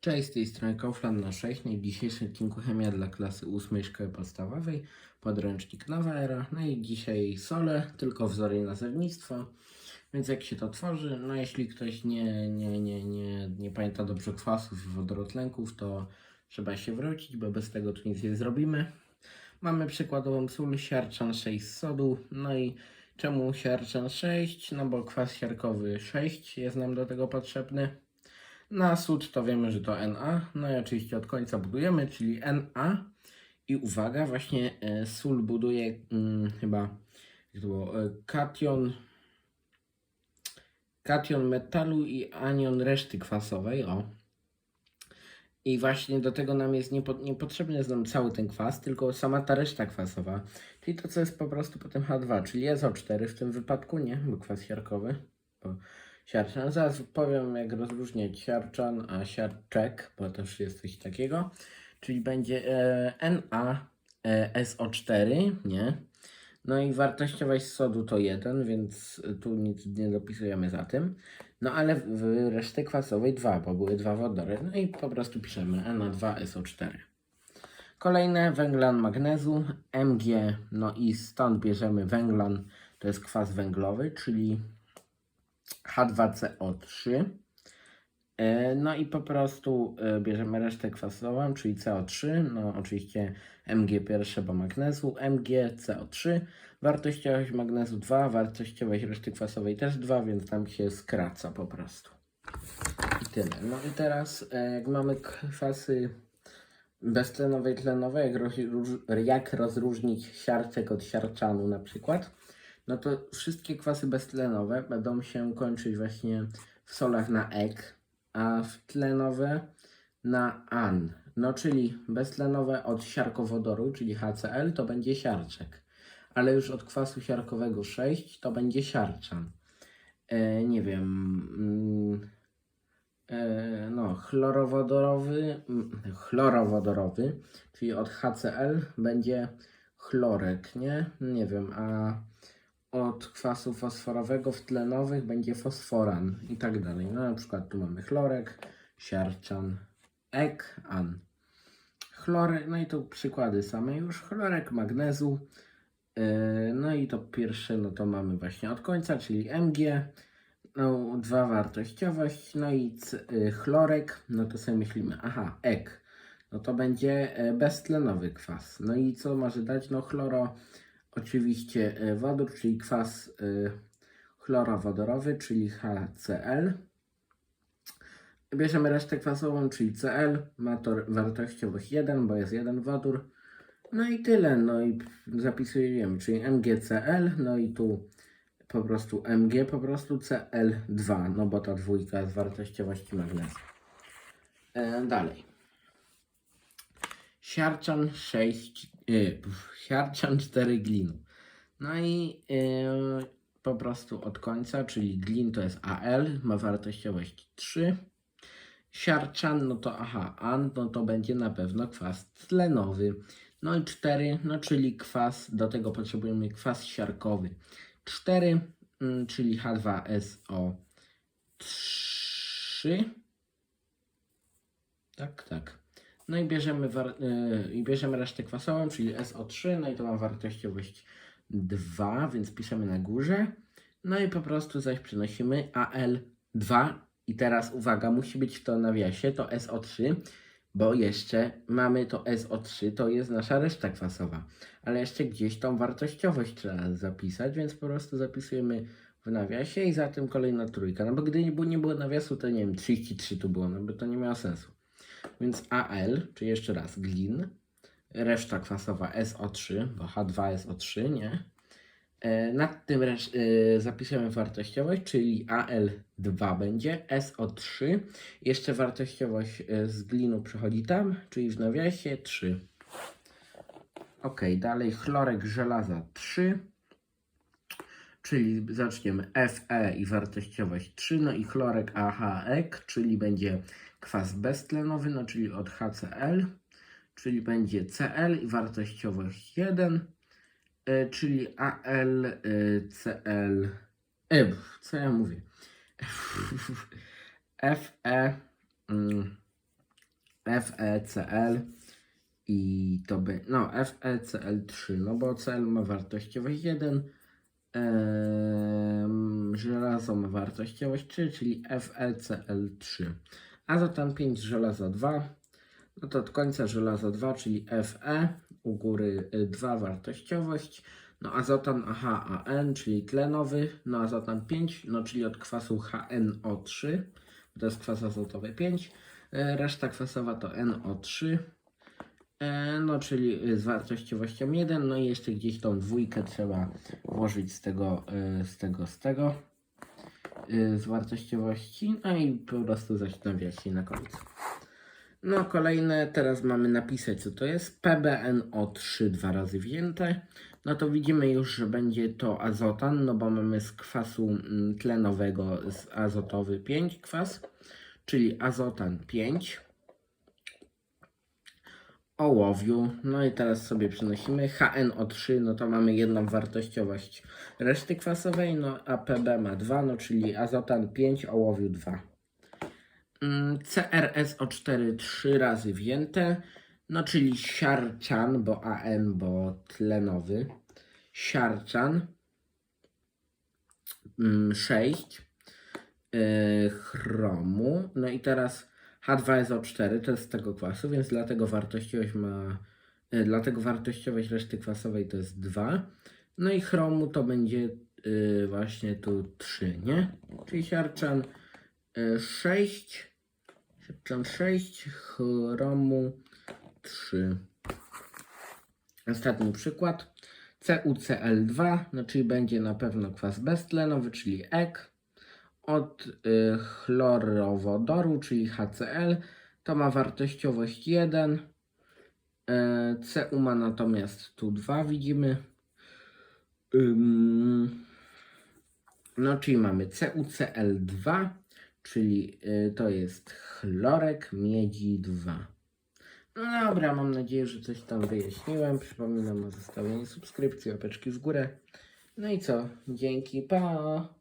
Cześć, z tej strony Kaufland na 6. No i w dzisiejszym odcinku chemia dla klasy 8 szkoły podstawowej, podręcznik Nowa Era. No i dzisiaj sole, tylko wzory i nazewnictwo. Więc jak się to tworzy, no jeśli ktoś nie, nie, nie, nie, nie pamięta dobrze kwasów i wodorotlenków, to trzeba się wrócić, bo bez tego tu nic nie zrobimy. Mamy przykładową sól siarczan 6 z sodu. No i czemu siarczan 6? No bo kwas siarkowy 6 jest nam do tego potrzebny. Na sód to wiemy, że to Na. No i oczywiście od końca budujemy, czyli Na. I uwaga, właśnie e, sól buduje mm, chyba jak to było, e, kation, kation metalu i anion reszty kwasowej. O. I właśnie do tego nam jest niepo, niepotrzebny jest nam cały ten kwas, tylko sama ta reszta kwasowa. Czyli to, co jest po prostu potem H2, czyli SO4 w tym wypadku, nie? Bo kwas siarkowy. Bo siarczan. Zaraz powiem, jak rozróżniać siarczan a siarczek, bo też jest coś takiego. Czyli będzie e, Na e, SO4, nie? No i wartościowość sodu to 1, więc tu nic nie dopisujemy za tym. No ale w w reszty kwasowej 2, bo były dwa wodory. No i po prostu piszemy Na2SO4. Kolejne węglan magnezu, Mg, no i stąd bierzemy węglan, to jest kwas węglowy, czyli H2CO3. E, No i po prostu e, bierzemy resztę kwasową, czyli CO3, no oczywiście Mg pierwsze, bo magnezu, Mg, CO3, wartościowość magnezu 2, wartościowość reszty kwasowej też 2, więc tam się skraca po prostu. I tyle. No i teraz e, jak mamy kwasy beztlenowe i tlenowe, jak, jak rozróżnić siarczek od siarczanu na przykład, no to wszystkie kwasy beztlenowe będą się kończyć właśnie w solach na ek, a tlenowe na an. No czyli beztlenowe od siarkowodoru, czyli HCl, to będzie siarczek. Ale już od kwasu siarkowego 6 to będzie siarczan. E, nie wiem. Mm, e, no, chlorowodorowy, mm, chlorowodorowy, czyli od HCl będzie chlorek, nie? Nie wiem, a od kwasu fosforowego w tlenowych będzie fosforan i tak dalej. No na przykład tu mamy chlorek, siarczan, ek, an. Chlorek, no i tu przykłady same już. Chlorek magnezu. Yy, no i to pierwsze, no to mamy właśnie od końca, czyli Mg. No, dwa wartościowość, no i c, y, chlorek, no to sobie myślimy, aha, ek, no to będzie e, beztlenowy kwas. No i co może dać? No chloro, oczywiście e, wodór, czyli kwas e, chlorowodorowy, czyli HCl. Bierzemy resztę kwasową, czyli Cl, ma to wartościowość 1, bo jest jeden wodór. No i tyle, no i zapisujemy, czyli MgCl, no i tu po prostu Mg, po prostu Cl2, no bo ta dwójka z wartościowości magnezu. E, dalej. Siarczan 6, e, pf, siarczan 4 glinu. No i e, po prostu od końca, czyli glin to jest Al, ma wartościowość 3. Siarczan, no to aha, an, no to będzie na pewno kwas tlenowy. No i 4, no czyli kwas, do tego potrzebujemy kwas siarkowy. 4, mm, czyli H2SO3. Tak, tak. No i bierzemy, yy, i bierzemy resztę kwasową, czyli SO3, no i to ma wartościowość 2, więc piszemy na górze. No i po prostu zaś przenosimy AL2 i teraz uwaga, musi być to nawiasie, to SO3, bo jeszcze mamy to SO3, to jest nasza reszta kwasowa, ale jeszcze gdzieś tą wartościowość trzeba zapisać, więc po prostu zapisujemy w nawiasie i za tym kolejna trójka, no bo gdy nie było, nie było nawiasu, to nie wiem, 33 tu było, no bo to nie miało sensu. Więc AL, czyli jeszcze raz glin, reszta kwasowa SO3, bo H2SO3, nie? E, Nad tym e, zapisujemy wartościowość, czyli AL2 będzie, SO3, jeszcze wartościowość e, z glinu przychodzi tam, czyli w nawiasie 3. Ok, dalej chlorek żelaza 3, czyli zaczniemy Fe i wartościowość 3, no i chlorek AHEK, czyli będzie kwas beztlenowy, no czyli od HCl, czyli będzie Cl i wartościowość 1, e, czyli AL, e, CL, e, pf, co ja mówię? Fe, mm, FeCl i to by, no FeCl3, no bo Cl ma wartościowość 1, ma wartościowość 3, czyli FeCl3. Azotan 5, żelazo 2, no to od końca żelazo 2, czyli Fe, u góry 2 wartościowość, no azotan AHAN, czyli tlenowy, no azotan 5, no czyli od kwasu HNO3, to jest kwas azotowy 5, e, reszta kwasowa to NO3, e, no czyli z wartościowością 1, no i jeszcze gdzieś tą dwójkę trzeba włożyć z tego, e, z tego, z tego, e, z wartościowości, no i po prostu zaś się na końcu. No kolejne, teraz mamy napisać co to jest. PbNO3 dwa razy wzięte. No to widzimy już, że będzie to azotan, no bo mamy z kwasu mm, tlenowego z azotowy 5 kwas, czyli azotan 5. Ołowiu, no i teraz sobie przenosimy HNO3, no to mamy jedną wartościowość reszty kwasowej, no a Pb ma 2, no czyli azotan 5, ołowiu 2. Mm, CRSO4 trzy razy wzięte, no czyli siarczan, bo AN, bo tlenowy, siarczan 6 chromu, no i teraz H2SO4 to jest z tego kwasu, więc dlatego wartościowość ma, y, dlatego wartościowość reszty kwasowej to jest 2, no i chromu to będzie y, właśnie tu 3, nie? Czyli siarczan 6 Siarczan 6, chromu 3. Ostatni przykład. CuCl2, no czyli będzie na pewno kwas beztlenowy, czyli EK. Od y, chlorowodoru, czyli HCl, to ma wartościowość 1. Y, Cu ma natomiast tu 2, widzimy. No, czyli mamy CuCl2, czyli y, to jest chlorek miedzi 2. No dobra, mam nadzieję, że coś tam wyjaśniłem. Przypominam o zostawieniu subskrypcji, łapeczki w górę. No i co? Dzięki, pa!